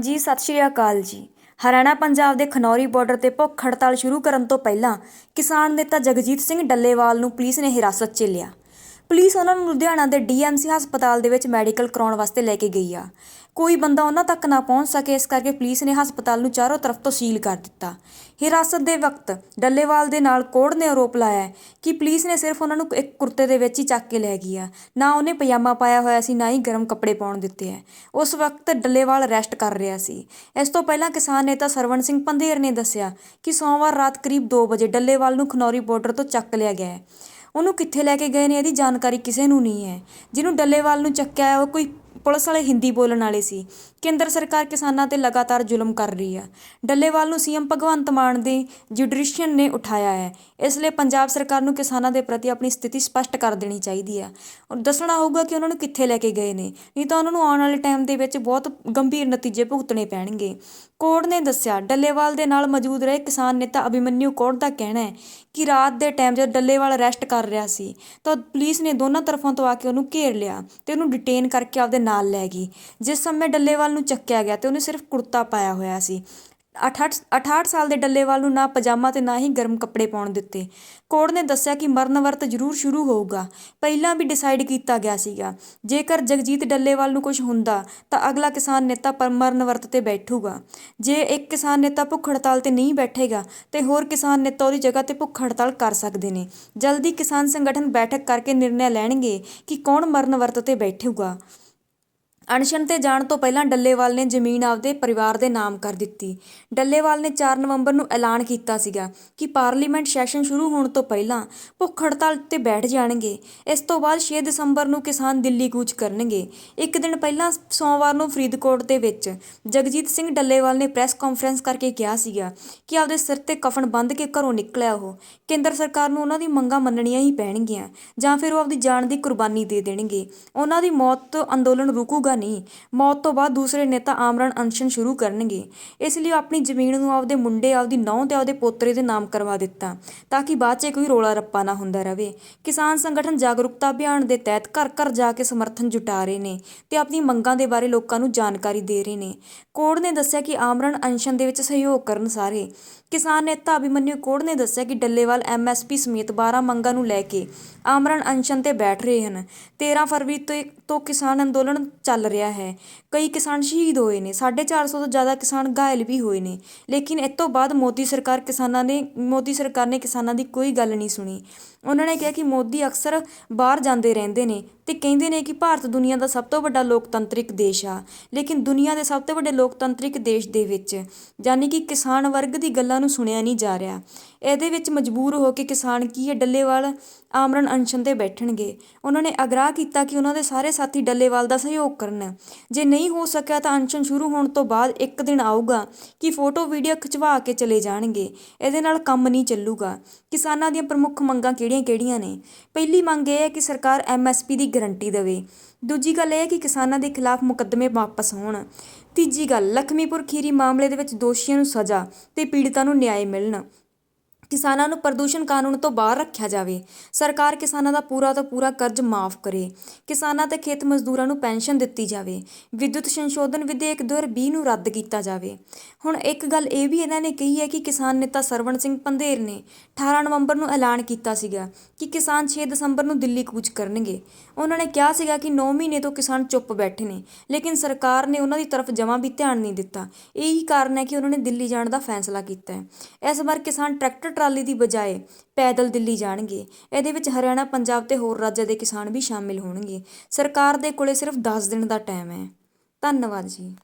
ਜੀ, ਸਤਿ ਸ਼੍ਰੀ ਅਕਾਲ ਜੀ। ਹਰਿਆਣਾ, ਪੰਜਾਬ ਦੇ ਖਨੌਰੀ ਬਾਰਡਰ ਤੇ ਭੁੱਖ ਹੜਤਾਲ ਸ਼ੁਰੂ ਕਰਨ ਤੋਂ ਪਹਿਲਾਂ ਕਿਸਾਨ ਨੇਤਾ ਜਗਜੀਤ ਸਿੰਘ ਡੱਲੇਵਾਲ ਨੂੰ ਪੁਲਿਸ ਨੇ ਹਿਰਾਸਤ 'ਚ ਲਿਆ। ਪੁਲਿਸ ਉਹਨਾਂ ਨੂੰ ਲੁਧਿਆਣਾ ਦੇ ਡੀਐਮਸੀ ਹਸਪਤਾਲ ਦੇ ਵਿੱਚ ਮੈਡੀਕਲ ਕਰਾਉਣ ਵਾਸਤੇ ਲੈ ਕੇ ਗਈ ਆ। ਕੋਈ ਬੰਦਾ ਉਹਨਾਂ ਤੱਕ ਨਾ ਪਹੁੰਚ ਸਕੇ, ਇਸ ਕਰਕੇ ਪੁਲਿਸ ਨੇ ਹਸਪਤਾਲ ਨੂੰ ਚਾਰੋਂ ਤਰਫ ਤੋਂ ਸੀਲ ਕਰ ਦਿੱਤਾ। ਹਿਰਾਸਤ ਦੇ ਵਕਤ ਡੱਲੇਵਾਲ ਦੇ ਨਾਲ ਕੋੜ ਨੇ ਆਰੋਪ ਲਾਇਆ ਹੈ ਕਿ ਪੁਲਿਸ ਨੇ ਸਿਰਫ ਉਹਨਾਂ ਨੂੰ ਇੱਕ ਕੁਰਤੇ ਦੇ ਵਿੱਚ ਹੀ ਚੱਕ ਕੇ ਲੈ ਗਈ ਆ। ਨਾ ਉਹਨੇ ਪਜਾਮਾ ਪਾਇਆ ਹੋਇਆ ਸੀ, ਨਾ ਹੀ ਗਰਮ ਕੱਪੜੇ ਪਾਉਣ ਦਿੱਤੇ ਹੈ ਉਸ ਵਕਤ ਡੱਲੇਵਾਲ ਅਰੈਸਟ ਕਰ ਰਿਹਾ ਸੀ। ਇਸ ਤੋਂ ਪਹਿਲਾਂ ਕਿਸਾਨ ਨੇਤਾ ਸਰਵਣ ਸਿੰਘ ਪੰਧੇਰ ਨੇ ਦੱਸਿਆ ਕਿ ਸੋਮਵਾਰ ਰਾਤ ਕਰੀਬ 2 ਵਜੇ ਡੱਲੇਵਾਲ ਨੂੰ ਖਨੌਰੀ ਬਾਰਡਰ ਤੋਂ ਚੱਕ ਲਿਆ ਗਿਆ ਹੈ। ਉਹਨੂੰ ਕਿੱਥੇ ਲੈ ਕੇ ਗਏ ਨੇ? ਇਹਦੀ ਜਾਣਕਾਰੀ ਕਿਸੇ ਨੂੰ ਨਹੀਂ ਹੈ। ਜਿਹਨੂੰ ਡੱਲੇਵਾਲ ਨੂੰ ਚੱਕਿਆ ਹੈ, ਉਹ ਕੋਈ ਪੁਲਿਸ ਵਾਲੇ ਹਿੰਦੀ ਬੋਲਣ ਵਾਲੇ ਸੀ। ਕੇਂਦਰ ਸਰਕਾਰ ਕਿਸਾਨਾਂ ਤੇ ਲਗਾਤਾਰ ਜ਼ੁਲਮ ਕਰ ਰਹੀ ਹੈ ਡੱਲੇਵਾਲ ਨੂੰ ਸੀਐਮ ਭਗਵੰਤ ਮਾਨ ਦੇ ਜੁਡੀਸ਼ੀਅਲ ਨੇ ਉਠਾਇਆ ਹੈ। ਇਸ ਲਈ ਪੰਜਾਬ ਸਰਕਾਰ ਨੂੰ ਕਿਸਾਨਾਂ ਦੇ ਪ੍ਰਤੀ ਆਪਣੀ ਸਥਿਤੀ ਸਪਸ਼ਟ ਕਰ ਦੇਣੀ ਚਾਹੀਦੀ ਹੈ ਔਰ ਦੱਸਣਾ ਹੋਊਗਾ ਕਿ ਉਹਨਾਂ ਨੂੰ ਕਿੱਥੇ ਲੈ ਕੇ ਗਏ ਨੇ। ਨਹੀਂ ਤਾਂ ਉਹਨਾਂ ਨੂੰ ਆਉਣ ਵਾਲੇ ਟਾਈਮ ਦੇ ਵਿੱਚ ਬਹੁਤ ਗੰਭੀਰ ਨਤੀਜੇ ਭੁਗਤਣੇ ਪੈਣਗੇ। ਕੋਰਟ ਨੇ ਦੱਸਿਆ, ਡੱਲੇਵਾਲ ਦੇ ਨਾਲ ਮੌਜੂਦ ਰਹੇ ਕਿਸਾਨ ਨੇਤਾ ਅਭਿਮਨਿਊ ਕੋੜ ਦਾ ਕਹਿਣਾ ਹੈ ਕਿ ਰਾਤ ਦੇ ਟਾਈਮ ਜਦ ਡੱਲੇਵਾਲ ਅਰੈਸਟ ਕਰ ਰਿਹਾ ਸੀ ਤਾਂ ਪੁਲਿਸ ਨੇ ਦੋਨਾਂ ਤਰਫਾਂ ਤੋਂ ਆ ਕੇ ਉਹਨੂੰ ਘੇਰ ਲਿਆ ਤੇ ਉਹਨੂੰ ਡਿਟੇਨ ਕਰਕੇ ਆਪਦੇ ਨਾਲ ਲੈ ਗਈ। ਜਿਸ ਸਮੇਂ ਡੱਲੇਵਾਲ ਨੂੰ ਚੱਕਿਆ ਗਿਆ ਤੇ ਉਹਨੇ ਸਿਰਫ ਕੁੜਤਾ ਪਾਇਆ ਹੋਇਆ ਸੀ। 68 68 ਸਾਲ ਦੇ ਡੱਲੇਵਾਲ ਨੂੰ ਨਾ ਪਜਾਮਾ ਤੇ ਨਾ ਹੀ ਗਰਮ ਕੱਪੜੇ ਪਾਉਣ ਦਿੱਤੇ। ਕੋਰਟ ਨੇ ਦੱਸਿਆ ਕਿ ਮਰਨ ਵਰਤ ਜ਼ਰੂਰ ਸ਼ੁਰੂ ਹੋਊਗਾ। ਪਹਿਲਾਂ ਵੀ ਡਿਸਾਈਡ ਕੀਤਾ ਗਿਆ ਸੀਗਾ। ਜੇਕਰ ਜਗਜੀਤ ਡੱਲੇਵਾਲ ਨੂੰ ਕੁਝ ਹੁੰਦਾ, ਤਾਂ ਅਗਲਾ ਕਿਸਾਨ ਨੇਤਾ ਪਰ ਮਰਨ ਵਰਤ ਤੇ ਬੈਠੂਗਾ। ਜੇ ਇੱਕ ਕਿਸਾਨ ਨੇਤਾ ਭੁੱਖ ਹੜਤਾਲ ਤੇ ਨਹੀਂ ਬੈਠੇਗਾ, ਤੇ ਹੋਰ ਕਿਸਾਨ ਨੇਤਾ ਉਹਦੀ ਜਗ੍ਹਾ ਤੇ ਭੁੱਖ ਹੜਤਾਲ ਕਰ ਸਕਦੇ ਨੇ। ਜਲਦੀ ਕਿਸਾਨ ਸੰਗਠਨ ਬੈਠਕ ਕਰਕੇ ਨਿਰਣੈ ਲੈਣਗੇ ਕਿ ਕੌਣ ਮਰਨ ਵਰਤ ਤੇ ਬੈਠੂਗਾ। ਅਣਸ਼ਨ ਤੇ ਜਾਣ ਤੋਂ ਪਹਿਲਾਂ ਡੱਲੇਵਾਲ ਨੇ ਜ਼ਮੀਨ ਆਪਦੇ ਪਰਿਵਾਰ ਦੇ ਨਾਮ ਕਰ ਦਿੱਤੀ। ਡੱਲੇਵਾਲ ਨੇ 4 ਨਵੰਬਰ ਨੂੰ ਐਲਾਨ ਕੀਤਾ ਸੀਗਾ ਕਿ ਪਾਰਲੀਮੈਂਟ ਸੈਸ਼ਨ ਸ਼ੁਰੂ ਹੋਣ ਤੋਂ ਪਹਿਲਾਂ ਭੁੱਖ ਹੜਤਾਲ ਤੇ ਬੈਠ ਜਾਣਗੇ। ਇਸ ਤੋਂ ਬਾਅਦ 6 ਦਸੰਬਰ ਨੂੰ ਕਿਸਾਨ ਦਿੱਲੀ ਕੂਚ ਕਰਨਗੇ। ਇੱਕ ਦਿਨ ਪਹਿਲਾਂ ਸੋਮਵਾਰ ਨੂੰ ਫਰੀਦਕੋਟ ਦੇ ਵਿੱਚ ਜਗਜੀਤ ਸਿੰਘ ਡੱਲੇਵਾਲ ਨੇ ਪ੍ਰੈਸ ਕਾਨਫਰੰਸ ਕਰਕੇ ਕਿਹਾ ਸੀਗਾ ਕਿ ਆਪਦੇ ਸਿਰ ਤੇ ਕਫਨ ਬੰਨ੍ਹ ਕੇ ਘਰੋਂ ਨਿਕਲਿਆ ਉਹ। ਕੇਂਦਰ ਸਰਕਾਰ ਨੂੰ ਉਹਨਾਂ ਦੀ ਮੰਗਾਂ ਮੰਨਣੀਆਂ ਹੀ ਪੈਣਗੀਆਂ ਜਾਂ ਫਿਰ ਉਹ ਆਪਦੀ ਜਾਨ ਦੀ ਕੁਰਬਾਨੀ ਦੇ ਦੇਣਗੇ। ਉਹਨਾਂ ਦੀ ਮੌਤ ਤੋਂ ਅੰਦੋਲਨ ਰੁਕੂਗਾ ਨਹੀਂ, ਮੌਤ ਤੋਂ ਬਾਅਦ ਦੂਸਰੇ ਨੇਤਾ ਆਮਰਨ ਅਨਸ਼ਨ ਸ਼ੁਰੂ ਕਰਨਗੇ। ਇਸ ਲਈ ਆਪਣੀ ਜ਼ਮੀਨ ਨੂੰ ਆਪਦੇ ਮੁੰਡੇ, ਆਪਦੀ ਨੌਂ ਤੇ ਆਪਦੇ ਪੋਤਰੇ ਦੇ ਨਾਮ ਕਰਵਾ ਦਿੱਤਾ, ਤਾਂ ਕਿ ਬਾਅਦ 'ਚ ਕੋਈ ਰੋਲਾ ਰੱਪਾ ਨਾ ਹੁੰਦਾ ਰਹੇ ਕਿਸਾਨ ਸੰਗਠਨ ਜਾਗਰੂਕਤਾ ਅਭਿਆਨ ਦੇ ਤਹਿਤ ਘਰ ਘਰ ਜਾ ਕੇ ਸਮਰਥਨ ਜੁਟਾ ਰਹੇ ਨੇ ਤੇ ਆਪਣੀ ਮੰਗਾਂ ਦੇ ਬਾਰੇ ਲੋਕਾਂ ਨੂੰ ਜਾਣਕਾਰੀ ਦੇ ਰਹੇ ਨੇ। ਕੋੜ ਨੇ ਦੱਸਿਆ ਕਿ ਆਮਰਨ ਅਨਸ਼ਨ ਦੇ ਵਿੱਚ ਸਹਿਯੋਗ ਕਰਨ ਸਾਰੇ ਕਿਸਾਨ ਨੇਤਾ ਅਭਿਮਨਿਊ ਕੋੜ ਨੇ ਦੱਸਿਆ ਕਿ ਡੱਲੇਵਾਲ ਐਮਐਸਪੀ ਸਮੇਤ 12 ਮੰਗਾਂ ਨੂੰ ਲੈ ਕੇ ਆਮਰਨ ਅਨਸ਼ਨ ਤੇ ਬੈਠ ਰਹੇ ਹਨ। 13 ਫਰਵਰੀ ਤੋਂ ਤੋਂ ਕਿਸਾਨ ਅੰਦੋਲਨ ਚੱਲ ਰਿਹਾ ਹੈ। ਕਈ ਕਿਸਾਨ ਸ਼ਹੀਦ ਹੋਏ ਨੇ। 450 ਤੋਂ ਜ਼ਿਆਦਾ ਕਿਸਾਨ ਘਾਇਲ ਵੀ ਹੋਏ ਨੇ। ਲੇਕਿਨ ਇਸ ਤੋਂ ਬਾਅਦ ਮੋਦੀ ਸਰਕਾਰ ਕਿਸਾਨਾਂ ਨੇ ਮੋਦੀ ਸਰਕਾਰ ਨੇ ਕਿਸਾਨਾਂ ਦੀ ਕੋਈ ਗੱਲ ਨਹੀਂ ਸੁਣੀ। ਉਹਨਾਂ ਨੇ ਕਿਹਾ ਕਿ ਮੋਦੀ ਅਕਸਰ ਬਾਹਰ ਜਾਂਦੇ ਰਹਿੰਦੇ ਨੇ। ਤੇ ਕਹਿੰਦੇ ਨੇ ਕਿ ਭਾਰਤ ਦੁਨੀਆ ਦਾ ਸਭ ਤੋਂ ਵੱਡਾ ਲੋਕਤੰਤਰਿਕ ਦੇਸ਼ ਆ। ਲੇਕਿਨ ਦੁਨੀਆ ਦੇ ਸਭ ਤੋਂ ਵੱਡੇ ਲੋਕਤੰਤਰਿਕ ਦੇਸ਼ ਦੇ ਵਿੱਚ ਯਾਨੀ ਕਿ ਕਿਸਾਨ ਵਰਗ ਦੀ ਗੱਲਾਂ ਨੂੰ ਸੁਣਿਆ ਨਹੀਂ ਜਾ ਰਿਹਾ। ਇਹਦੇ ਵਿੱਚ ਮਜਬੂਰ ਹੋ ਕੇ ਕਿਸਾਨ ਕੀ ਹੈ? ਡੱਲੇਵਾਲ, ਆਮਰਨ ਅਨਸ਼ਨ ਤੇ ਬੈਠਣਗੇ। ਉਹਨਾਂ ਨੇ ਅਗਰਾਹ ਕੀਤਾ ਕਿ ਉਹਨਾਂ ਦੇ ਸਾਰੇ ਸਾਥੀ ਡੱਲੇਵਾਲ ਦਾ ਸਹਿਯੋਗ ਕਰਨ। ਜੇ ਨਹੀਂ ਹੋ ਸਕਿਆ ਤਾਂ ਅਨਸ਼ਨ ਸ਼ੁਰੂ ਹੋਣ ਤੋਂ ਬਾਅਦ ਇੱਕ ਦਿਨ ਆਊਗਾ ਕਿ ਫੋਟੋ ਵੀਡੀਓ ਖਿਚਵਾ ਕੇ ਚਲੇ ਜਾਣਗੇ। ਇਹਦੇ ਨਾਲ ਕੰਮ ਨਹੀਂ ਚੱਲੂਗਾ। ਕਿਸਾਨਾਂ ਦੀਆਂ ਪ੍ਰਮੁੱਖ ਮੰਗਾਂ ਕਿਹੜੀਆਂ-ਕਿਹੜੀਆਂ ਨੇ? ਪਹਿਲੀ ਮੰਗ ਇਹ ਹੈ ਕਿ ਸਰਕਾਰ ਐਮਐਸਪੀ ਦੀ ਗਰੰਟੀ ਦੇਵੇ। ਦੂਜੀ ਗੱਲ ਇਹ ਹੈ ਕਿ ਕਿਸਾਨਾਂ ਦੇ ਖਿਲਾਫ ਮੁਕੱਦਮੇ ਵਾਪਸ ਹੋਣ। ਤੀਜੀ ਗੱਲ, ਲਖਮੀਪੁਰ ਖੀਰੀ ਮਾਮਲੇ ਦੇ ਵਿੱਚ ਦੋਸ਼ੀਆਂ ਨੂੰ ਸਜ਼ਾ ਤੇ ਪੀੜਤਾਂ ਨੂੰ ਨਿਆਂ ਮਿਲਣ। ਕਿਸਾਨਾਂ ਨੂੰ ਪ੍ਰਦੂਸ਼ਣ ਕਾਨੂੰਨ ਤੋਂ ਬਾਹਰ ਰੱਖਿਆ ਜਾਵੇ। ਸਰਕਾਰ ਕਿਸਾਨਾਂ ਦਾ ਪੂਰਾ ਤੋਂ ਪੂਰਾ ਕਰਜ਼ ਮਾਫ ਕਰੇ। ਕਿਸਾਨਾਂ ਤੇ ਖੇਤ ਮਜ਼ਦੂਰਾਂ ਨੂੰ ਪੈਨਸ਼ਨ ਦਿੱਤੀ ਜਾਵੇ। ਵਿਦਯੁਤ ਸੰਸ਼ੋਧਨ ਵਿਧੇਇਕ 2020 ਨੂੰ ਰੱਦ ਕੀਤਾ ਜਾਵੇ। ਹੁਣ ਇੱਕ ਗੱਲ ਇਹ ਵੀ ਇਹਨਾਂ ਨੇ ਕਹੀ ਹੈ ਕਿ ਕਿਸਾਨ ਨੇਤਾ ਸਰਵਣ ਸਿੰਘ ਪੰਧੇਰ ਨੇ 18 ਨਵੰਬਰ ਨੂੰ ਐਲਾਨ ਕੀਤਾ ਸੀਗਾ ਕਿ ਕਿਸਾਨ 6 ਦਸੰਬਰ ਨੂੰ ਦਿੱਲੀ ਕੂਚ ਕਰਨਗੇ। ਉਹਨਾਂ ਨੇ ਕਿਹਾ ਸੀਗਾ ਕਿ 9 ਮਹੀਨੇ ਤੋਂ ਕਿਸਾਨ ਚੁੱਪ ਬੈਠੇ ਨੇ, ਲੇਕਿਨ ਸਰਕਾਰ ਨੇ ਉਹਨਾਂ ਦੀ ਤਰਫ ਜਮਾ ਵੀ ਧਿਆਨ ਨਹੀਂ ਦਿੱਤਾ। ਇਹੀ ਕਾਰਨ ਹੈ ਕਿ ਉਹਨਾਂ ਨੇ ਦਿੱਲੀ ਜਾਣ ਦਾ ਫੈਸਲਾ ਕੀਤਾ ਹੈ। ਇਸ ਵਾਰ ਕਿਸਾਨ ਟਰੈਕਟਰ ਟਰਾਲੀ ਦੀ ਬਜਾਏ ਪੈਦਲ ਦਿੱਲੀ ਜਾਣਗੇ। ਇਹਦੇ ਵਿੱਚ ਹਰਿਆਣਾ, ਪੰਜਾਬ ਤੇ ਹੋਰ ਰਾਜਾਂ ਦੇ ਕਿਸਾਨ ਵੀ ਸ਼ਾਮਿਲ ਹੋਣਗੇ। ਸਰਕਾਰ ਦੇ ਕੋਲੇ ਸਿਰਫ 10 ਦਿਨ ਦਾ ਟਾਈਮ ਹੈ। ਧੰਨਵਾਦ ਜੀ।